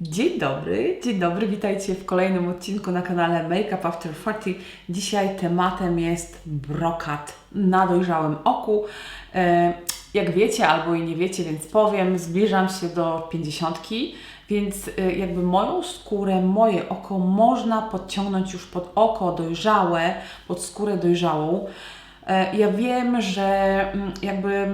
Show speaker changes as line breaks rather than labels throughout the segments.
Dzień dobry, dzień dobry, witajcie w kolejnym odcinku na kanale Make Up After 40. Dzisiaj tematem jest brokat na dojrzałym oku. E, Jak wiecie albo i nie wiecie, więc powiem, zbliżam się do 50, więc e, jakby moją skórę, moje oko można podciągnąć już pod oko dojrzałe, pod skórę dojrzałą. E, Ja wiem, że mm, jakby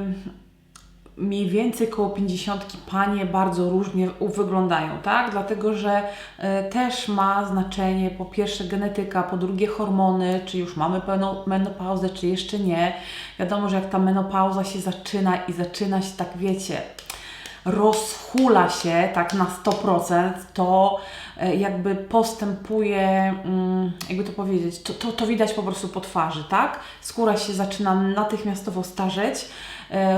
mniej więcej koło 50 panie bardzo różnie wyglądają, tak? Dlatego, że e, też ma znaczenie po pierwsze genetyka, po drugie hormony, czy już mamy pełną menopauzę, czy jeszcze nie. Wiadomo, że jak ta menopauza się zaczyna i zaczyna się tak, wiecie, rozhula się tak na 100%, to e, jakby postępuje, mm, jakby to powiedzieć, to, to, to widać po prostu po twarzy, tak? Skóra się zaczyna natychmiastowo starzeć,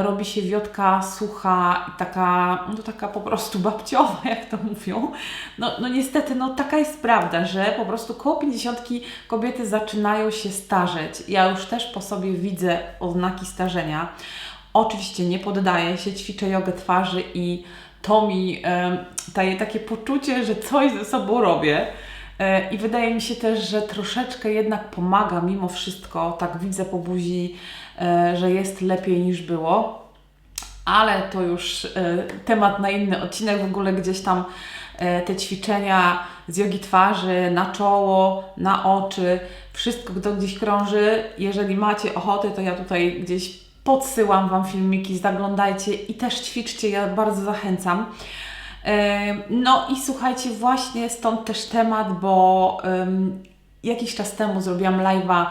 robi się wiotka, sucha taka, no taka po prostu babciowa, jak to mówią. No, no niestety, no taka jest prawda, że po prostu koło 50 kobiety zaczynają się starzeć. Ja już też po sobie widzę oznaki starzenia. Oczywiście nie poddaję się, ćwiczę jogę twarzy i to mi e, daje takie poczucie, że coś ze sobą robię. E, I wydaje mi się też, że troszeczkę jednak pomaga mimo wszystko. Tak widzę po buzi, e, że jest lepiej niż było. Ale to już e, temat na inny odcinek. W ogóle gdzieś tam e, te ćwiczenia z jogi twarzy na czoło, na oczy, wszystko to gdzieś krąży. Jeżeli macie ochotę, to ja tutaj gdzieś podsyłam Wam filmiki, zaglądajcie i też ćwiczcie, ja bardzo zachęcam. No i słuchajcie, właśnie stąd też temat, bo jakiś czas temu zrobiłam live'a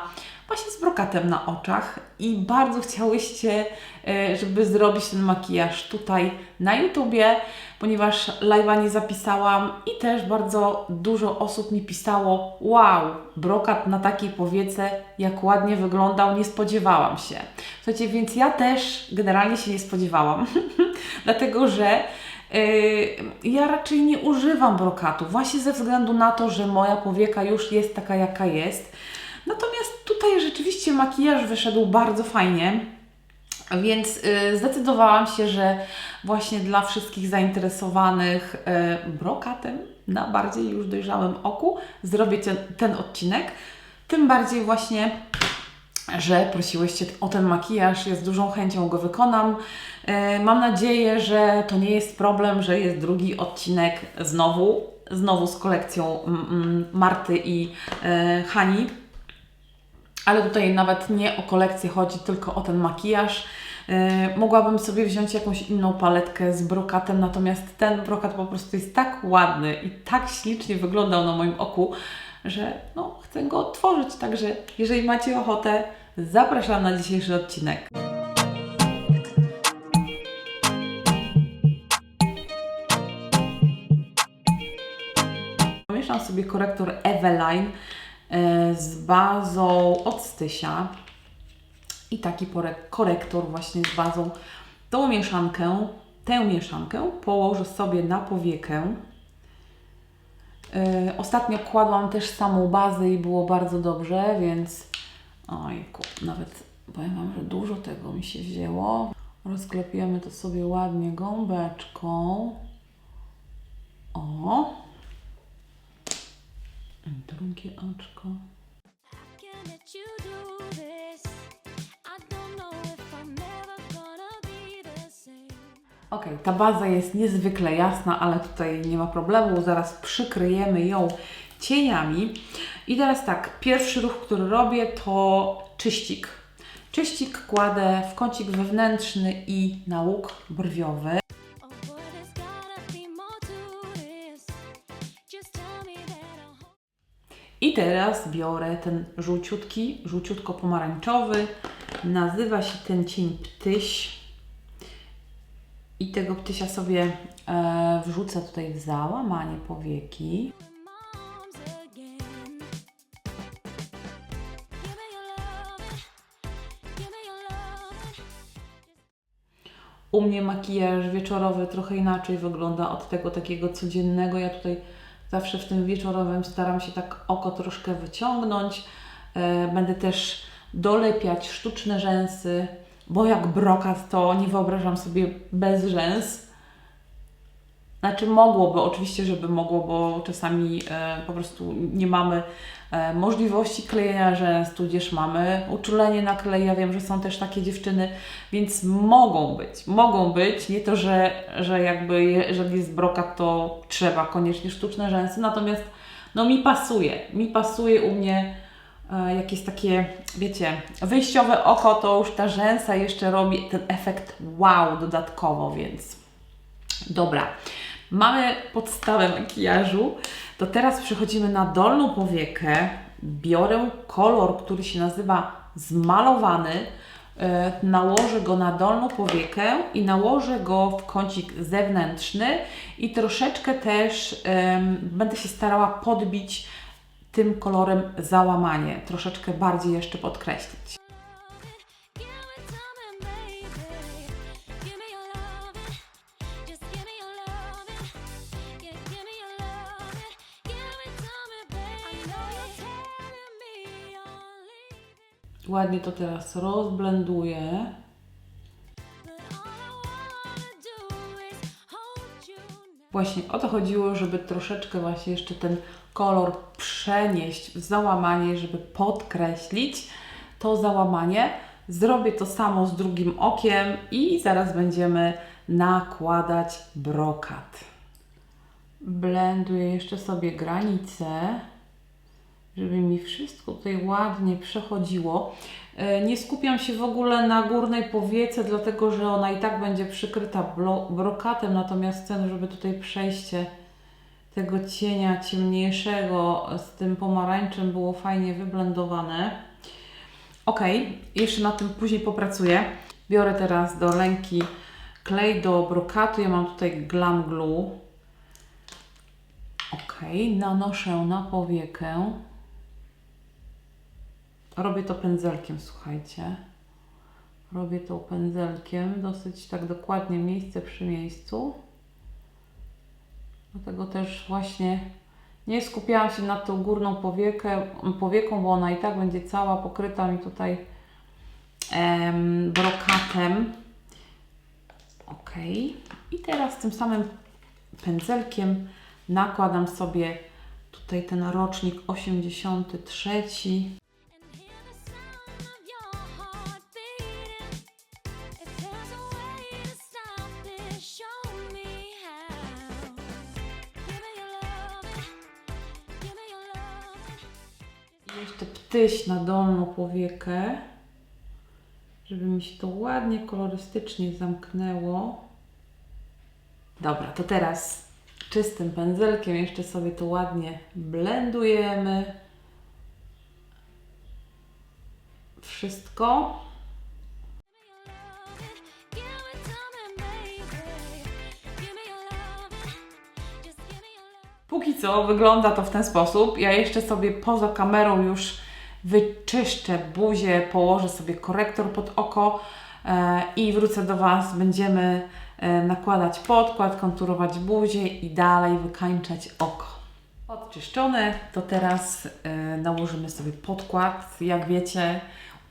właśnie z brokatem na oczach i bardzo chciałyście, e, żeby zrobić ten makijaż tutaj na YouTubie, ponieważ live'a nie zapisałam i też bardzo dużo osób mi pisało wow, brokat na takiej powiece, jak ładnie wyglądał, nie spodziewałam się. Słuchajcie, więc ja też generalnie się nie spodziewałam, dlatego że Yy, ja raczej nie używam brokatu, właśnie ze względu na to, że moja powieka już jest taka, jaka jest. Natomiast tutaj rzeczywiście makijaż wyszedł bardzo fajnie, więc yy, zdecydowałam się, że właśnie dla wszystkich zainteresowanych yy, brokatem na bardziej już dojrzałym oku zrobię ten, ten odcinek. Tym bardziej właśnie że prosiłyście o ten makijaż. Ja z dużą chęcią go wykonam. E, Mam nadzieję, że to nie jest problem, że jest drugi odcinek znowu, znowu z kolekcją mm, mm, Marty i Hani. Ale tutaj nawet nie o kolekcję chodzi, tylko o ten makijaż. E, mogłabym sobie wziąć jakąś inną paletkę z brokatem, natomiast ten brokat po prostu jest tak ładny i tak ślicznie wyglądał na moim oku, że no, chcę go odtworzyć. Także jeżeli macie ochotę, zapraszam na dzisiejszy odcinek. Pomieszam sobie korektor Eveline z bazą od Stysia i taki korektor właśnie z bazą. Tą mieszankę, tę mieszankę położę sobie na powiekę. Yy, Ostatnio kładłam też samą bazę i było bardzo dobrze, więc ojku, nawet powiem Wam, że dużo tego mi się wzięło. Rozklepiemy to sobie ładnie gąbeczką. O!
The same.
Ok, ta baza jest niezwykle jasna, ale tutaj nie ma problemu. Zaraz przykryjemy ją cieniami. I teraz tak, pierwszy ruch, który robię, to czyścik. Czyścik kładę w kącik wewnętrzny i na łuk brwiowy. Teraz biorę ten żółciutki, żółciutko-pomarańczowy. Nazywa się ten cień ptyś. I tego ptysia sobie e, wrzucę tutaj w załamanie powieki. U mnie makijaż wieczorowy trochę inaczej wygląda od tego takiego codziennego. Ja tutaj zawsze w tym wieczorowym staram się tak oko troszkę wyciągnąć. E, Będę też dolepiać sztuczne rzęsy, bo jak brokat to nie wyobrażam sobie bez rzęs. Znaczy mogłoby, oczywiście, żeby mogło, bo czasami e, po prostu nie mamy możliwości klejenia rzęs, tudzież mamy uczulenie na klej. Ja wiem, że są też takie dziewczyny, więc mogą być, mogą być. Nie to, że, że jakby jeżeli jest brokat, to trzeba koniecznie sztuczne rzęsy, natomiast no mi pasuje, mi pasuje u mnie e, jak jest takie, wiecie, wyjściowe oko, to już ta rzęsa jeszcze robi ten efekt wow dodatkowo, więc Dobra, mamy podstawę makijażu. To teraz przechodzimy na dolną powiekę. Biorę kolor, który się nazywa zmalowany. e, Nałożę go na dolną powiekę i nałożę go w kącik zewnętrzny i troszeczkę też będę się starała podbić tym kolorem załamanie, troszeczkę bardziej jeszcze podkreślić. Ładnie to teraz rozblenduję. Właśnie o to chodziło, żeby troszeczkę właśnie jeszcze ten kolor przenieść w załamanie, żeby podkreślić to załamanie. Zrobię to samo z drugim okiem i zaraz będziemy nakładać brokat. Blenduję jeszcze sobie granice, żeby mi wszystko tutaj ładnie przechodziło. E, Nie skupiam się w ogóle na górnej powiece, dlatego że ona i tak będzie przykryta brokatem, natomiast chcę, żeby tutaj przejście tego cienia ciemniejszego z tym pomarańczem było fajnie wyblendowane. Ok, jeszcze nad tym później popracuję. Biorę teraz do ręki klej do brokatu. Ja mam tutaj Glam Glue. Ok, nanoszę na powiekę. Robię to pędzelkiem, słuchajcie. Robię to pędzelkiem, dosyć tak dokładnie miejsce przy miejscu. Dlatego też właśnie nie skupiałam się na tą górną powiekę, powieką, bo ona i tak będzie cała pokryta mi tutaj em, brokatem. Ok. I teraz tym samym pędzelkiem nakładam sobie tutaj ten rocznik 83. I jeszcze ptyś na dolną powiekę, żeby mi się to ładnie kolorystycznie zamknęło. Dobra, to teraz czystym pędzelkiem jeszcze sobie to ładnie blendujemy. Wszystko. Póki co wygląda to w ten sposób. Ja jeszcze sobie poza kamerą już wyczyszczę buzię, położę sobie korektor pod oko e, i wrócę do Was. Będziemy e, nakładać podkład, konturować buzię i dalej wykańczać oko. Odczyszczone, to teraz e, nałożymy sobie podkład. Jak wiecie,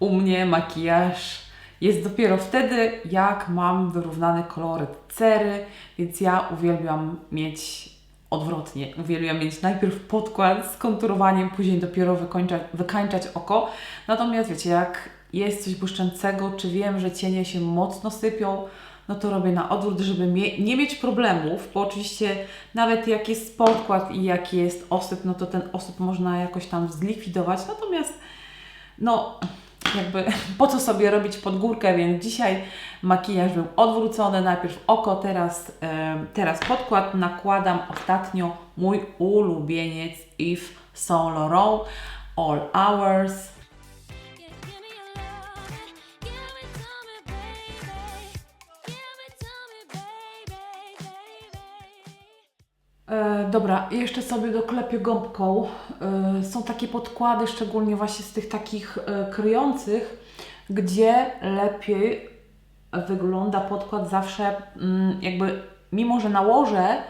u mnie makijaż jest dopiero wtedy, jak mam wyrównany koloryt cery, więc ja uwielbiam mieć odwrotnie. Uwielbiam mieć najpierw podkład z konturowaniem, później dopiero wykończać, wykańczać oko. Natomiast wiecie, jak jest coś błyszczącego, czy wiem, że cienie się mocno sypią, no to robię na odwrót, żeby nie mieć problemów, bo oczywiście nawet jak jest podkład i jak jest osyp, no to ten osyp można jakoś tam zlikwidować. Natomiast no jakby po co sobie robić podgórkę, więc dzisiaj makijaż był odwrócony, najpierw oko, teraz, teraz podkład, nakładam ostatnio mój ulubieniec Yves Saint Laurent All Hours. E, dobra, jeszcze sobie doklepię gąbką. E, są takie podkłady, szczególnie właśnie z tych takich e, kryjących, gdzie lepiej wygląda podkład zawsze, mm, jakby mimo, że nałożę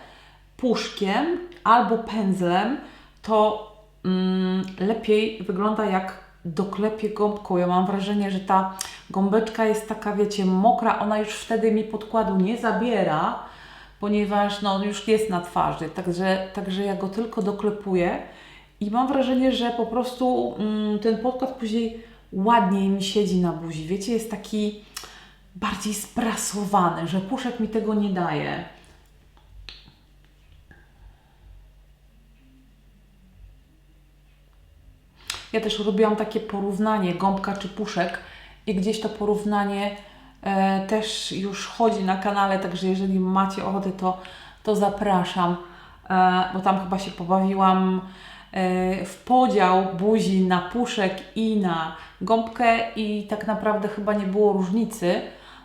puszkiem albo pędzlem, to mm, lepiej wygląda jak doklepię gąbką. Ja mam wrażenie, że ta gąbeczka jest taka, wiecie, mokra, ona już wtedy mi podkładu nie zabiera, ponieważ no, on już jest na twarzy, także, także ja go tylko doklepuję i mam wrażenie, że po prostu mm, ten podkład później ładniej mi siedzi na buzi. Wiecie, jest taki bardziej sprasowany, że puszek mi tego nie daje. Ja też robiłam takie porównanie gąbka czy puszek i gdzieś to porównanie też już chodzi na kanale, także jeżeli macie ochotę, to, to zapraszam, e, bo tam chyba się pobawiłam e, w podział buzi na puszek i na gąbkę i tak naprawdę chyba nie było różnicy.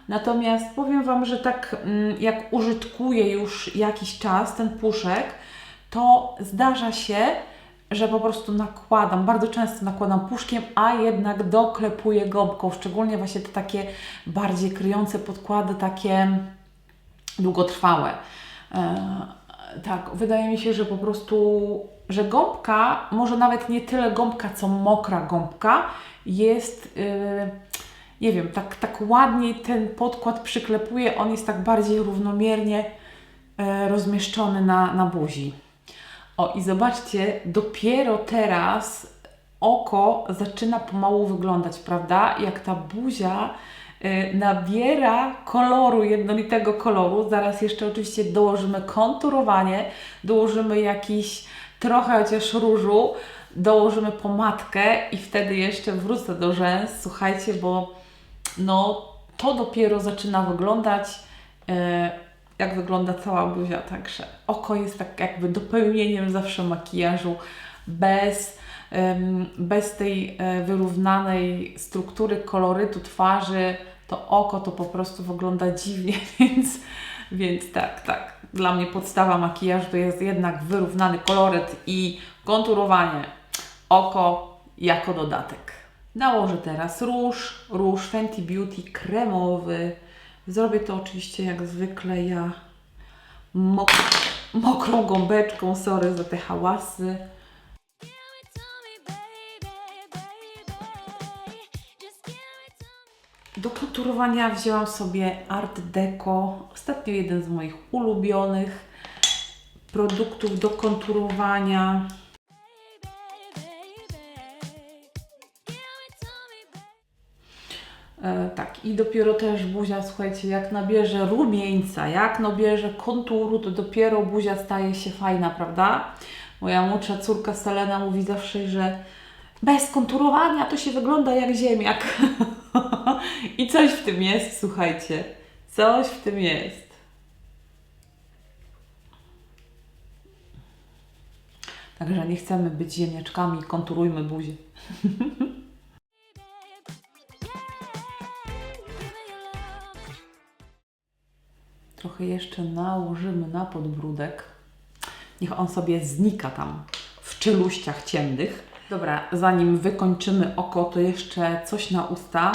Natomiast powiem Wam, że tak mm, jak użytkuję już jakiś czas ten puszek, to zdarza się, że po prostu nakładam, bardzo często nakładam puszkiem, a jednak doklepuję gąbką, szczególnie właśnie te takie bardziej kryjące podkłady, takie długotrwałe. E, tak, wydaje mi się, że po prostu, że gąbka, może nawet nie tyle gąbka, co mokra gąbka, jest, e, nie wiem, tak, tak ładniej ten podkład przyklepuje, on jest tak bardziej równomiernie e, rozmieszczony na, na buzi. O i zobaczcie, dopiero teraz oko zaczyna pomału wyglądać, prawda? Jak ta buzia y, nabiera koloru, jednolitego koloru. Zaraz jeszcze oczywiście dołożymy konturowanie, dołożymy jakiś trochę chociaż różu, dołożymy pomadkę i wtedy jeszcze wrócę do rzęs. Słuchajcie, bo no to dopiero zaczyna wyglądać. e, jak wygląda cała buzia, także oko jest tak jakby dopełnieniem zawsze makijażu bez, bez tej e, wyrównanej struktury kolorytu twarzy, to oko to po prostu wygląda dziwnie, więc, więc tak, tak. Dla mnie podstawa makijażu to jest jednak wyrównany koloryt i konturowanie. Oko jako dodatek. Nałożę teraz róż, róż Fenty Beauty kremowy. Zrobię to oczywiście jak zwykle ja mok mokrą gąbeczką, sorry za te hałasy. Do konturowania wzięłam sobie Art Deco, ostatnio jeden z moich ulubionych produktów do konturowania. E, tak, i dopiero też buzia, słuchajcie, jak nabierze rumieńca, jak nabierze konturu, to dopiero buzia staje się fajna, prawda? Moja młodsza córka Selena mówi zawsze, że bez konturowania to się wygląda jak ziemniak. I coś w tym jest, słuchajcie. Coś w tym jest. Także nie chcemy być ziemniaczkami, konturujmy buzię. Trochę jeszcze nałożymy na podbródek. Niech on sobie znika tam w czeluściach ciemnych. Dobra, zanim wykończymy oko, to jeszcze coś na usta.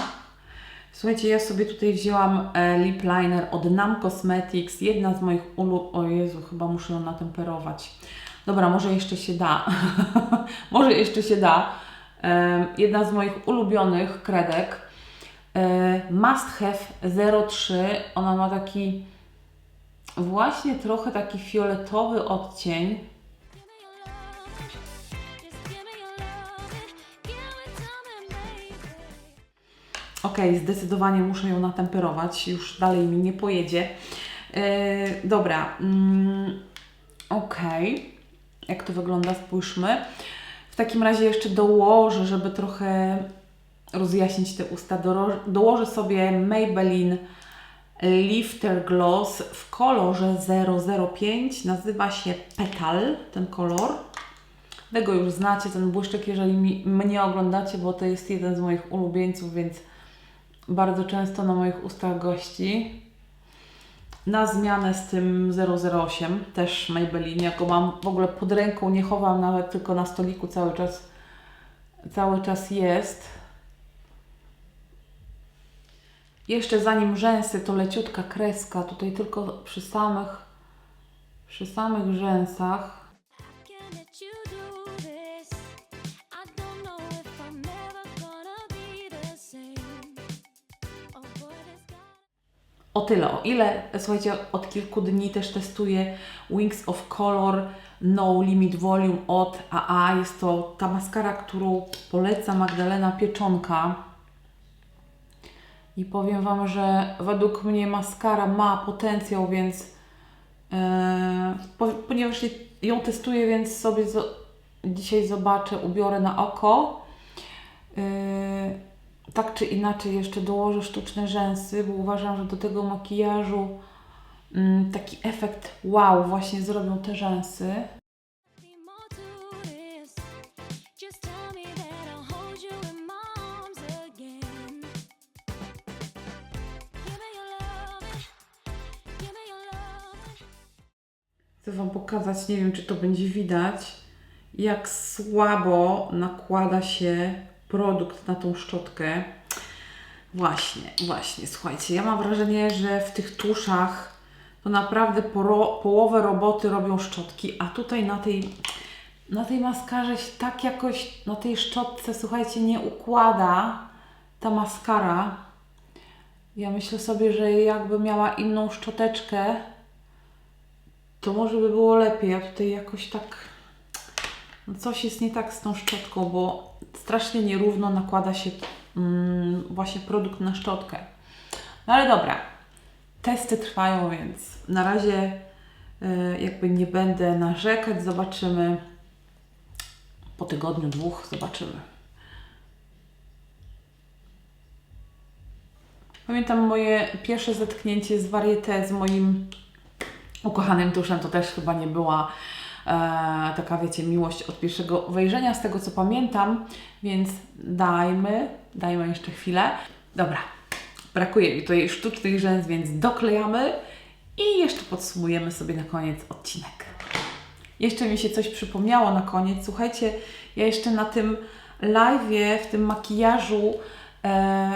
Słuchajcie, ja sobie tutaj wzięłam e, lip liner od Nam Cosmetics. Jedna z moich ulu... O Jezu, chyba muszę ją natemperować. Dobra, może jeszcze się da. może jeszcze się da. E, jedna z moich ulubionych kredek. E, Must Have 03. Ona ma taki właśnie trochę taki fioletowy odcień. Okej, zdecydowanie muszę ją natemperować, już dalej mi nie pojedzie. Yy, dobra, mm, okej, jak to wygląda, spójrzmy. W takim razie jeszcze dołożę, żeby trochę rozjaśnić te usta, dołożę sobie Maybelline Lifter Gloss w kolorze 005, nazywa się Petal, ten kolor. Wy go już znacie, ten błyszczyk, jeżeli mi, mnie oglądacie, bo to jest jeden z moich ulubieńców, więc bardzo często na moich ustach gości. Na zmianę z tym 008, też Maybelline, jako mam w ogóle pod ręką, nie chowam nawet tylko na stoliku cały czas, cały czas jest. Jeszcze zanim rzęsy, to leciutka kreska, tutaj tylko przy samych, przy samych rzęsach. O tyle, o ile, słuchajcie, od kilku dni też testuję Wings of Color No Limit Volume od AA. Jest to ta maskara, którą poleca Magdalena Pieczonka. I powiem Wam, że według mnie maskara ma potencjał, więc po, ponieważ ją testuję, więc sobie zo, dzisiaj zobaczę, ubiorę na oko. E, tak czy inaczej jeszcze dołożę sztuczne rzęsy, bo uważam, że do tego makijażu mm, taki efekt wow właśnie zrobią te rzęsy. Wam pokazać, nie wiem czy to będzie widać, jak słabo nakłada się produkt na tą szczotkę. Właśnie, właśnie, słuchajcie, ja mam wrażenie, że w tych tuszach to naprawdę połowę roboty robią szczotki, a tutaj na tej, na tej maskarze się tak jakoś, na tej szczotce, słuchajcie, nie układa ta maskara. Ja myślę sobie, że jakby miała inną szczoteczkę, to może by było lepiej. A tutaj jakoś tak. No coś jest nie tak z tą szczotką, bo strasznie nierówno nakłada się mm, właśnie produkt na szczotkę. No ale dobra. Testy trwają, więc na razie e, jakby nie będę narzekać. Zobaczymy. Po tygodniu, dwóch zobaczymy. Pamiętam moje pierwsze zetknięcie z Varieté z moim ukochanym tuszem to też chyba nie była e, taka, wiecie, miłość od pierwszego wejrzenia, z tego co pamiętam, więc dajmy, dajmy jeszcze chwilę. Dobra, brakuje mi tutaj sztucznych rzęs, więc doklejamy i jeszcze podsumujemy sobie na koniec odcinek. Jeszcze mi się coś przypomniało na koniec. Słuchajcie, ja jeszcze na tym live'ie, w tym makijażu e,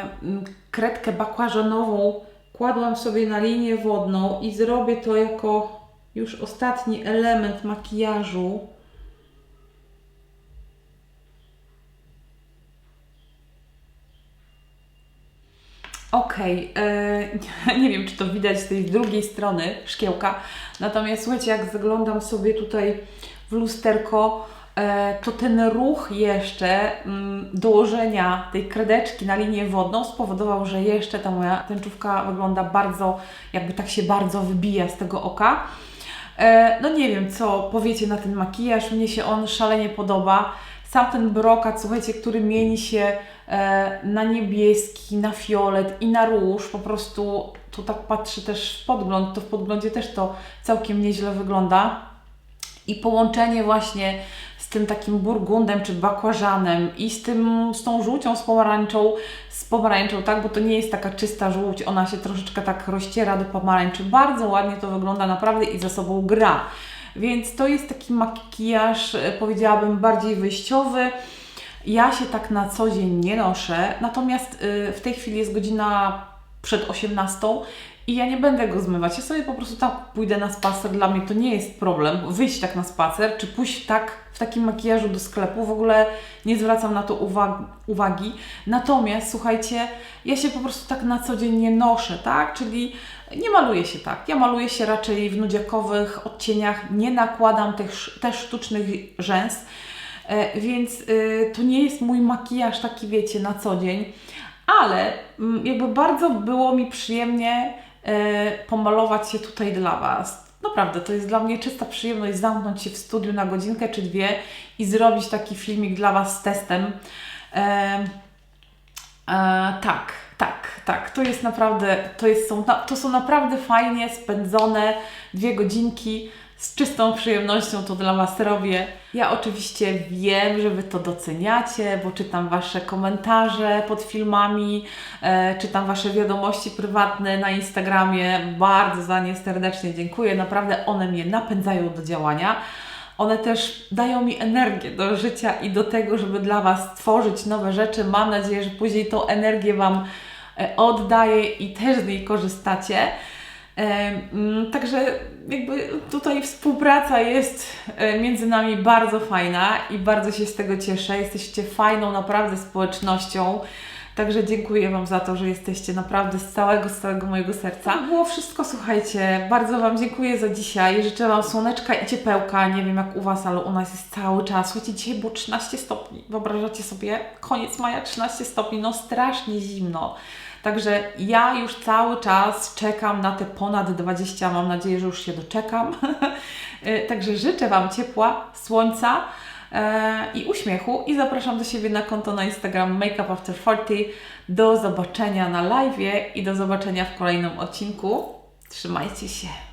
kredkę bakłażanową kładłam sobie na linię wodną i zrobię to jako już ostatni element makijażu. Okej, e, nie wiem czy to widać z tej drugiej strony szkiełka, natomiast słuchajcie, jak zaglądam sobie tutaj w lusterko, to ten ruch jeszcze mm, dołożenia tej kredeczki na linię wodną spowodował, że jeszcze ta moja tęczówka wygląda bardzo, jakby tak się bardzo wybija z tego oka. E, No nie wiem, co powiecie na ten makijaż. Mnie się on szalenie podoba. Sam ten brokat, słuchajcie, który mieni się e, na niebieski, na fiolet i na róż. Po prostu tu tak patrzy też w podgląd, to w podglądzie też to całkiem nieźle wygląda. I połączenie właśnie z tym takim burgundem czy bakłażanem i z tym, z tą żółcią z pomarańczą, z pomarańczą, tak, bo to nie jest taka czysta żółć, ona się troszeczkę tak rozciera do pomarańczy. Bardzo ładnie to wygląda naprawdę i ze sobą gra. Więc to jest taki makijaż, e, powiedziałabym, bardziej wyjściowy. Ja się tak na co dzień nie noszę, natomiast y, w tej chwili jest godzina przed 18 i ja nie będę go zmywać. Ja sobie po prostu tak pójdę na spacer. Dla mnie to nie jest problem wyjść tak na spacer, czy pójść tak w takim makijażu do sklepu. W ogóle nie zwracam na to uwag- uwagi. Natomiast słuchajcie, ja się po prostu tak na co dzień nie noszę, tak? Czyli nie maluję się tak. Ja maluję się raczej w nudziakowych odcieniach, nie nakładam tych, też sztucznych rzęs. E, Więc y, to nie jest mój makijaż taki, wiecie, na co dzień, ale mm, jakby bardzo było mi przyjemnie pomalować się tutaj dla Was. Naprawdę, to jest dla mnie czysta przyjemność zamknąć się w studiu na godzinkę czy dwie i zrobić taki filmik dla Was z testem. E, E, tak, tak, tak. To jest naprawdę, to, jest, są, to są naprawdę fajnie spędzone dwie godzinki z czystą przyjemnością to dla Was robię. Ja oczywiście wiem, że Wy to doceniacie, bo czytam Wasze komentarze pod filmami, e, czytam Wasze wiadomości prywatne na Instagramie. Bardzo za nie serdecznie dziękuję. Naprawdę one mnie napędzają do działania. One też dają mi energię do życia i do tego, żeby dla Was tworzyć nowe rzeczy. Mam nadzieję, że później tą energię Wam e, oddaję i też z niej korzystacie. E, mm, Także jakby tutaj współpraca jest e, między nami bardzo fajna i bardzo się z tego cieszę. Jesteście fajną naprawdę społecznością. Także dziękuję Wam za to, że jesteście naprawdę z całego, z całego mojego serca. To było wszystko, słuchajcie. Bardzo Wam dziękuję za dzisiaj. Życzę Wam słoneczka i ciepełka. Nie wiem jak u Was, ale u nas jest cały czas. Słuchajcie, dzisiaj było 13 stopni. Wyobrażacie sobie? Koniec maja 13 stopni. No strasznie zimno. Także ja już cały czas czekam na te ponad 20. Mam nadzieję, że już się doczekam. Y, Także życzę Wam ciepła, słońca e, i uśmiechu i zapraszam do siebie na konto na Instagram Makeup After 40. Do zobaczenia na live i do zobaczenia w kolejnym odcinku. Trzymajcie się.